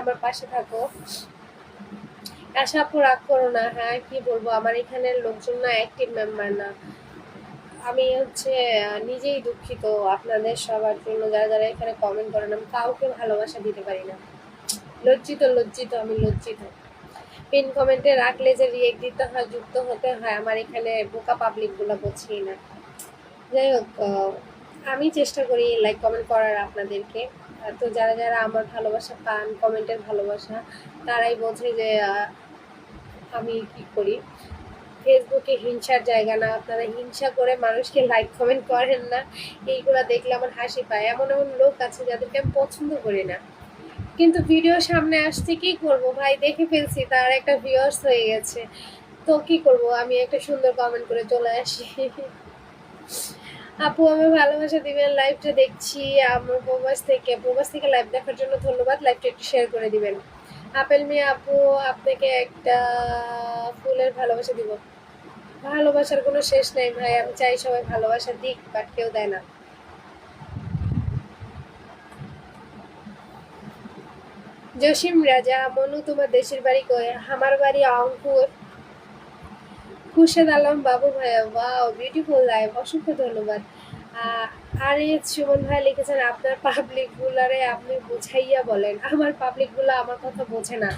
আমার পাশে থাকো। আশা রাগ করো না হ্যাঁ কি বলব, আমার এখানের লোকজন না অ্যাক্টিভ মেম্বার না। আমি হচ্ছে নিজেই দুঃখিত আপনাদের সবার জন্য, যারা যারা এখানে কমেন্ট করেন, আমি কাউকে ভালোবাসা দিতে পারি না। লজ্জিত লজ্জিত, আমি লজ্জিত। পিন কমেন্টে রাখলে যে রিয়েক্ট দিতে হয়, যুক্ত হতে হয়, আমার এখানে বোকা পাবলিকগুলো বুঝি না। যাই হোক আমি চেষ্টা করি লাইক কমেন্ট করার আপনাদেরকে। তো যারা যারা আমার ভালোবাসা পান, কমেন্টের ভালোবাসা, তারাই বোঝে যে আমি কি করি? ফেসবুকে হিংসার জায়গা না, আপনারা হিংসা করে মানুষকে লাইক কমেন্ট করেন না। এইগুলো দেখলে আমার হাসি পায়। এমন এমন লোক আছে যাদেরকে আমি পছন্দ করি না। কিন্তু ভিডিও সামনে আসছে, কি করব ভাই? দেখে ফেলছি, তার একটা ভিউয়ার্স হয়ে গেছে। তো কি করব? আমি একটা সুন্দর কমেন্ট করে চলে আসি। আপু আমি ভালোবাসা দিবেন লাইভটা দেখছি, আমার প্রবাস থেকে প্রবাস থেকে লাইভ দেখার জন্য ধন্যবাদ লাইভটা একটু শেয়ার করে দিবেন। আপেল মিয়া আপু, আপনাকে একটা ফুলের ভালোবাসা দিব। ভালোবাসার কোনো শেষ নেই ভাই, আমি চাই সবাই ভালোবাসা দিক বাট কেউ দেয় না। জসিম রাজা, মনু তোমার দেশের বাড়ি কই? আমার বাড়ি অঙ্কুর। খুরশেদ আলম বাবু ভাইয়া ওয়াও বিউটিফুল লাইভ অসংখ্য ধন্যবাদ। আরে সুমন ভাই লিখেছেন, আপনার পাবলিক গুলারে আপনি বুঝাইয়া বলেন। আমার পাবলিকগুলা আমার কথা বোঝে না।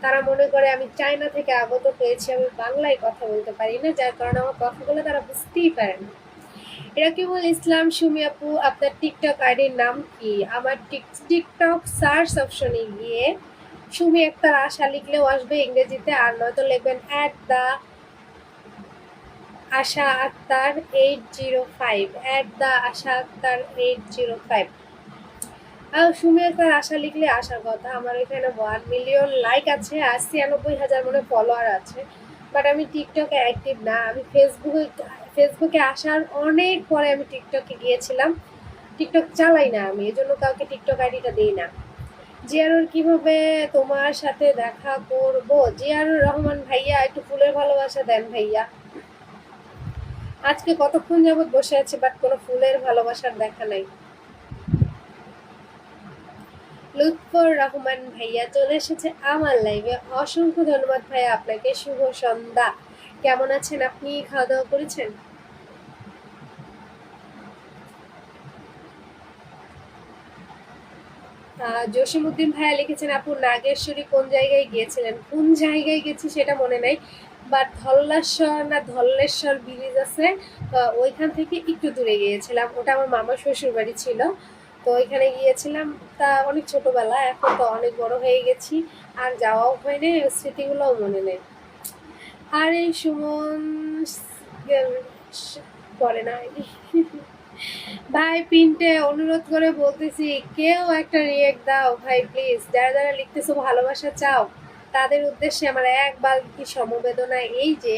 তারা মনে করে আমি চায়না থেকে আগত হয়েছি, আমি বাংলায় কথা বলতে পারি না, যার কারণে আমার কথাগুলো তারা বুঝতেই পারে না। রাকিবুল ইসলাম সুমি আপু, আপনার টিকটক আইডির নাম কি? আমার টিক- টিকটক সার্চ অপশনে গিয়ে সুমি আক্তার আশা লিখলেও আসবে ইংরেজিতে, আর নয়তো লিখবেন at the Asha Akter eight zero five at the Asha Akter eight zero five আর সুমি আক্তার, আশা লিখলে আসার কথা। আমার এখানে ওয়ান মিলিয়ন লাইক আছে, আর ছিয়ানব্বই হাজার মনে ফলোয়ার আছে। বাট আমি টিকটকে অ্যাক্টিভ না। আমি ফেসবুকে ফেসবুকে আসার অনেক পরে আমি টিকটকে গিয়েছিলাম। টিকটক চালাই না আমি, এজন্য কাউকে টিকটক আইডিটা দিই না। জিয়ারুর কীভাবে তোমার সাথে দেখা করব? জিয়ারুর রহমান ভাইয়া, একটু ফুলের ভালোবাসা দেন ভাইয়া। আজকে কতক্ষণ যাবত বসে আছি বাট কোনো ফুলের ভালোবাসার দেখা নাই। লুৎফর রহমান ভাইয়া চলে এসেছে আমার লাইভে অসংখ্য ধন্যবাদ ভাইয়া আপনাকে। শুভ সন্ধ্যা। কেমন আছেন আপনি? খাওয়া দাওয়া করেছেন? আহ, জসিমউদ্দিন ভাইয়া লিখেছেন আপু নাগেশ্বরী কোন জায়গায় গিয়েছিলেন? কোন জায়গায় গেছি সেটা মনে নাই। বাট ধল্লাশ্বর না ধল্লেশ্বর ব্রিজ আছে ওইখান থেকে একটু দূরে গিয়েছিলাম। ওটা আমার মামার শ্বশুর বাড়ি ছিল। তো ওইখানে গিয়েছিলাম। তা অনেক ছোটবেলা, এখন তো অনেক বড় হয়ে গেছি। আর যাওয়াও হয়নি স্মৃতিগুলোও মনে নেই। আর এই সুমন পরে না। ভাই, পিনটে অনুরোধ করে বলতেছি, কেউ একটা রিয়েক্ট দাও, ভাই প্লিজ যারা যারা লিখতেছো ভালোবাসা চাও তাদের উদ্দেশ্যে আমার এক বালতি সমবেদনা এই যে,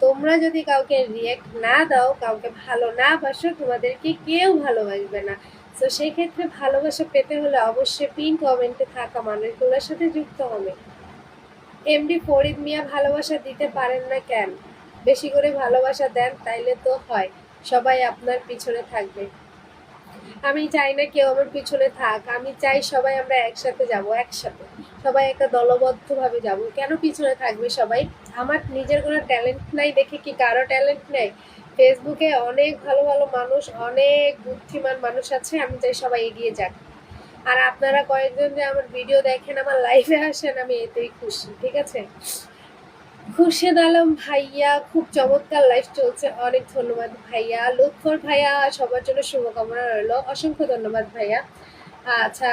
তোমরা যদি কাউকে রিয়েক্ট না দাও, কাউকে ভালো না বাসো, তোমাদেরকে কেউ ভালোবাসবে না। তো সেই ক্ষেত্রে ভালোবাসা পেতে হলে অবশ্যই পিন কমেন্টে থাকা মানুষগুলোর সাথে যুক্ত হবে। এমডি ফরিদ মিয়া, ভালোবাসা দিতে পারেন না কেন? বেশি করে ভালোবাসা দেন, তাইলে তো হয়। সবাই আপনার পিছনে থাকবে। আমি চাই না কেউ আমার পিছনে থাক। আমি চাই সবাই আমরা একসাথে যাব, একসাথে। সবাই একটা দলবদ্ধভাবে যাব। কেন পিছনে থাকবে সবাই? আমার নিজের কোনো ট্যালেন্ট নাই দেখে কি কারও ট্যালেন্ট নেই? ফেসবুকে অনেক ভালো ভালো মানুষ, অনেক বুদ্ধিমান মানুষ আছে। আমি চাই সবাই এগিয়ে যাক। আর আপনারা কয়েকজন যে আমার ভিডিও দেখেন, আমার লাইভে আসেন, আমি এতেই খুশি। ঠিক আছে? খুরশেদ আলম ভাইয়া, খুব চমৎকার লাইফ চলছে। অনেক ধন্যবাদ ভাইয়া। লুৎফর ভাইয়া, সবার জন্য শুভকামনা রইল। অসংখ্য ধন্যবাদ ভাইয়া। আচ্ছা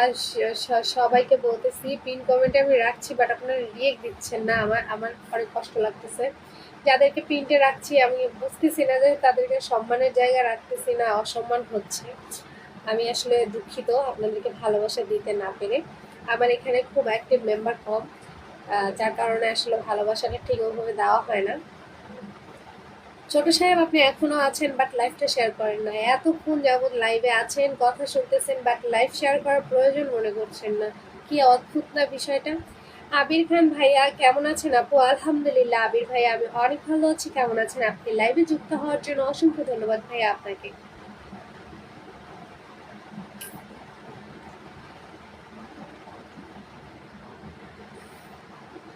সবাইকে বলতেছি পিন কমেন্টে আমি রাখছি বাট আপনারা রিয়েক্ট দিচ্ছেন না। আমার আমার অনেক কষ্ট লাগতেছে। যাদেরকে পিনটে রাখছি, আমি বুঝতেছি না যে তাদেরকে সম্মানের জায়গা রাখতেছি না, অসম্মান হচ্ছে। আমি আসলে দুঃখিত, আপনাদেরকে ভালোবাসা দিতে না পেরে। আমার এখানে খুব অ্যাক্টিভ মেম্বার কম। যার কারণে আসলে ভালোবাসাটা ঠিক ওইভাবে দেওয়া হয় না। ছোট সাহেব, আপনি এখনও আছেন বাট লাইভটা শেয়ার করেন না। এতক্ষণ যাবত লাইভে আছেন, কথা শুনতেছেন বাট লাইভ শেয়ার করার প্রয়োজন মনে করছেন না। কি অদ্ভুত না বিষয়টা? আবির খান ভাইয়া, কেমন আছেন আপু? আলহামদুলিল্লাহ, আবির ভাইয়া, আমি অনেক ভালো আছি। কেমন আছেন আপনি? লাইভে যুক্ত হওয়ার জন্য অসংখ্য ধন্যবাদ ভাইয়া আপনাকে।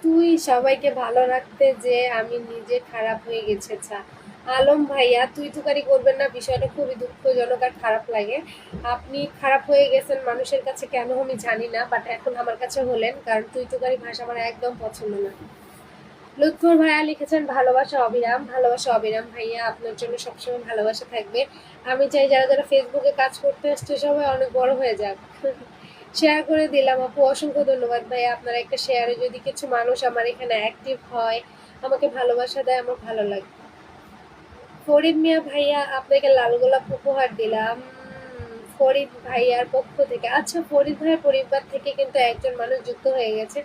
তুই সবাইকে ভালো রাখতে যে আমি নিজে খারাপ হয়ে গেছে, ছা। আলম ভাইয়া, তুই তুকারি করবেন না, বিষয়টা খুবই দুঃখজনক আর খারাপ লাগে। আপনি খারাপ হয়ে গেছেন মানুষের কাছে কেন আমি জানি না বাট এখন আমার কাছে হলেন, কারণ তুই তুকারি ভাষা আমার একদম পছন্দ না। লুৎফর ভাইয়া লিখেছেন, ভালোবাসা অবিরাম ভালোবাসা অবিরাম ভাইয়া, আপনার জন্য সবসময় ভালোবাসা থাকবে। আমি চাই যারা যারা ফেসবুকে কাজ করতে আসছে, সবাই অনেক বড় হয়ে যাক। শেয়ার করে দিলাম। আপু, অসংখ্য ধন্যবাদ ভাইয়া। আপনার একটা শেয়ারে যদি কিছু মানুষ আমার এখানে অ্যাক্টিভ হয়, আমাকে ভালোবাসা দেয়, আমার ভালো লাগে। ফরিদ মিয়া ভাইয়া, আপনাকে লাল গোলাপ উপহার দিলাম। ফরিদ ভাইয়ার পক্ষ থেকে আচ্ছা ফরিদ ভাইয়ের পরিবার থেকে কিন্তু একজন মানুষ যুক্ত হয়ে গেছে।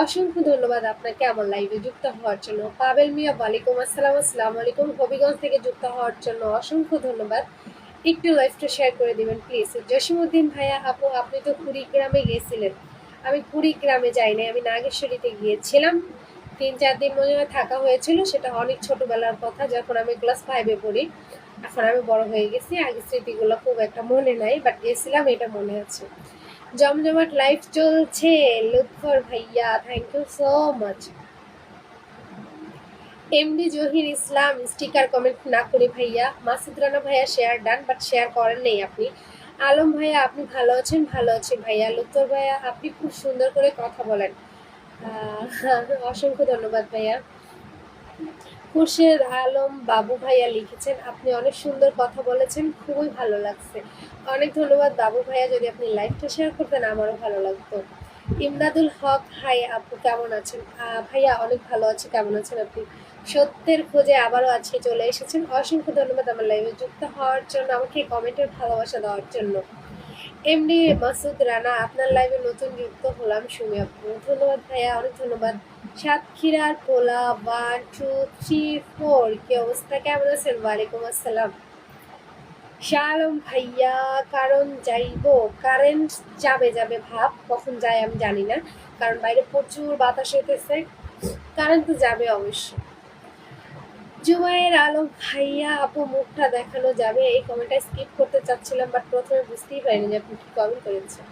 অসংখ্য ধন্যবাদ আপনাকে আমার লাইভে যুক্ত হওয়ার জন্য। পাবেল মিয়া, ওয়ালাইকুম আসসালাম। আসসালামু আলাইকুম। হবিগঞ্জ থেকে যুক্ত হওয়ার জন্য অসংখ্য ধন্যবাদ। একটু লাইভটা শেয়ার করে দিবেন প্লিজ জসিমুদ্দিন ভাইয়া, আপু, আপনি তো কুড়িগ্রামে গিয়েছিলেন। আমি কুড়িগ্রামে যাইনি আমি নাগেশ্বরীতে গিয়েছিলাম। তিন, চার দিন মনে হয় থাকা হয়েছিল, সেটা অনেক ছোটবেলার কথা, যখন আমি ক্লাস ফাইভে পড়ি। এখন আমি বড় হয়ে গেছি, আগে স্মৃতিগুলো খুব একটা মনে নাই বাট গেছিলাম এটা মনে আছে। জমজমাট লাইফ চলছে, লুৎফর ভাইয়া thank you so much MD Zahir Islam sticker comment না করি ভাইয়া। মাসুদ রানা ভাইয়া শেয়ার ডান বাট শেয়ার করেন নেই আপনি। আলম ভাইয়া, আপনি ভালো আছেন? ভালো আছেন ভাইয়া। লুৎফর ভাইয়া, আপনি খুব সুন্দর করে কথা বলেন। অসংখ্য ধন্যবাদ ভাইয়া। খুরশেদ আলম বাবু ভাইয়া লিখেছেন, আপনি অনেক সুন্দর কথা বলেছেন, খুবই ভালো লাগছে। অনেক ধন্যবাদ বাবু ভাইয়া, যদি আপনি লাইভটা শেয়ার করতেন, আমারও ভালো লাগতো। ইমদাদুল হক, হাই আপু, কেমন আছেন? ভাইয়া, অনেক ভালো আছে, কেমন আছেন আপনি? সত্যের খোঁজে আবারও আজকে চলে এসেছেন। অসংখ্য ধন্যবাদ আমার লাইভে যুক্ত হওয়ার জন্য, আমাকে কমেন্টের ভালোবাসা দেওয়ার জন্য। এমডি মাসুদ রানা, আপনার লাইভে নতুন যুক্ত হলাম সুমি আপু। ধন্যবাদ ভাইয়া, অনেক ধন্যবাদ। সাতক্ষীরার পোলা ওয়ান টু থ্রি ফোর কি অবস্থা? কেমন আছেন? ওয়ালাইকুম আসসালাম। শালম ভাইয়া, কারণ যাইব? কারেন্ট যাবে যাবে ভাব, কখন যায় আমি জানি না, কারণ বাইরে প্রচুর বাতাস হইতেছে। কারেন্ট তো যাবে অবশ্য জুবাইয়ের আলম ভাইয়া আপু মুখটা দেখানো যাবে, এই কমেন্টটা স্কিপ করতে চাচ্ছিলাম বাট প্রথমে বুঝতেই পারিনি যে আপনি কি কমেন্ট করেছেন।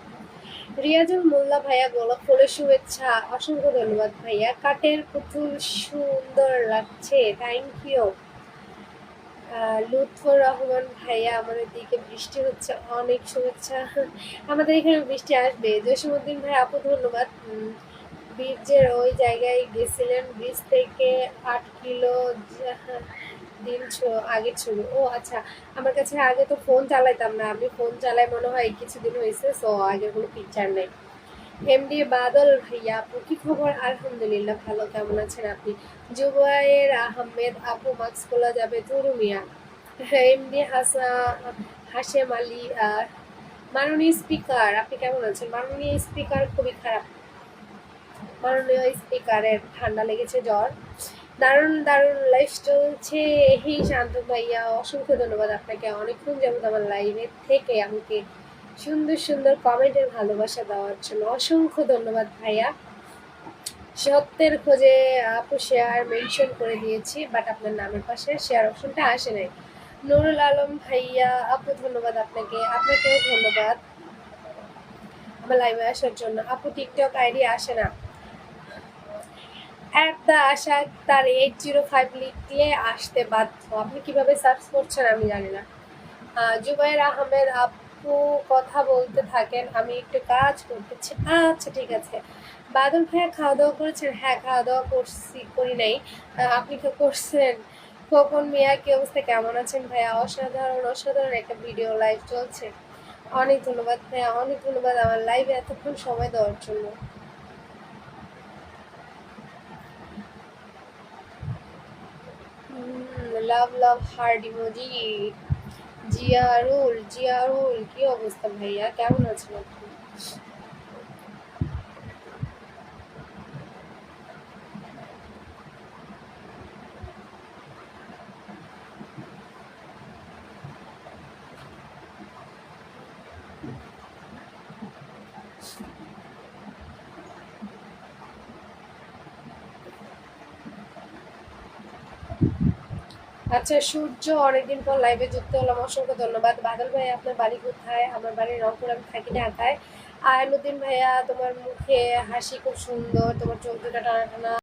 রিয়াজুল মোল্লা ভাইয়া, গোলাপ ফুলের শুভেচ্ছা, অসংখ্য ধন্যবাদ ভাইয়া। কাটের পুতুল সুন্দর লাগছে থ্যাংক ইউ লুৎফর রহমান ভাইয়া, আমাদের দিকে বৃষ্টি হচ্ছে, অনেক শুভেচ্ছা। আমাদের এখানে বৃষ্টি আসবে। জসীমউদ্দিন ভাই আপু ধন্যবাদ। ব্রিজের ওই জায়গায় গেছিলেন ব্রিজ থেকে আট কিলো দিন ছ- আগের ছবি ও আচ্ছা আমার কাছে আগে তো ফোন চালাইতাম না। আমি ফোন চালাই মনে হয় কিছুদিন হয়েছে সো আগের কোনো পিকচার নেই। এমডি বাদল ভাইয়া, আপু, কি খবর? আলহামদুলিল্লাহ, ভালো। কেমন আছেন আপনি? জুবাইর আহমেদ আপু মাস্ক খোলা যাবে? তুরুমিয়া এমডি হাসা, হাশেম আলী আর মাননীয় স্পিকার আপনি কেমন আছেন? মাননীয় স্পিকার খুবই খারাপ। স্পিকারের ঠান্ডা লেগেছে জ্বর। দারুণ দারুণ লাইফ চলছে। এই শান্ত ভাইয়া, অসংখ্য ধন্যবাদ আপনাকে। অনেকক্ষণ যাবত আমার লাইভে থেকে আমাকে সুন্দর সুন্দর কমেন্টের ভালোবাসা দেওয়ার জন্য অসংখ্য ধন্যবাদ ভাইয়া। সত্যের খোঁজে আপু শেয়ার মেনশন করে দিয়েছি বাট আপনার নামের পাশে শেয়ার অপশনটা আসে নাই। নুরুল আলম ভাইয়া, আপু ধন্যবাদ আপনাকে। আপনাকেও ধন্যবাদ। আমার লাইভে আসার জন্য। আপু টিকটক আইডি আসে না। অ্যাট দ্য আশা তার এইট জিরো ফাইভ লিখলে আসতে বাধ্য। আপনি কীভাবে সার্চ করছেন আমি জানি না। জুবাইর আহমেদ আপু কথা বলতে থাকেন, আমি একটু কাজ করতেছি। আচ্ছা ঠিক আছে। বাদল ভাইয়া খাওয়া দাওয়া করেছেন? হ্যাঁ খাওয়া দাওয়া করছি, করি নাই। আপনি কি করছেন? খোকন মিয়া, কি অবস্থা? কেমন আছেন ভাইয়া? অসাধারণ অসাধারণ একটা ভিডিও লাইভ চলছে। অনেক ধন্যবাদ ভাইয়া, অনেক ধন্যবাদ আমার লাইভে এতক্ষণ সময় দেওয়ার জন্য। Love love heart emoji Ziarul Ziarul কি অবস্থা ভাইয়া? কেমন আছেন আপনি? আচ্ছা সূর্য অনেকদিন পর লাইভে যুক্ত হলাম। অসংখ্য ধন্যবাদ। বাদল ভাই, আপনার বাড়ি কোথায়? আমার বাড়ি রংপুর, আমি থাকি ঢাকায়। আয়নুদ্দিন ভাইয়া, তোমার মুখে হাসি খুব সুন্দর, তোমার চোখ দুটা টানা টানা।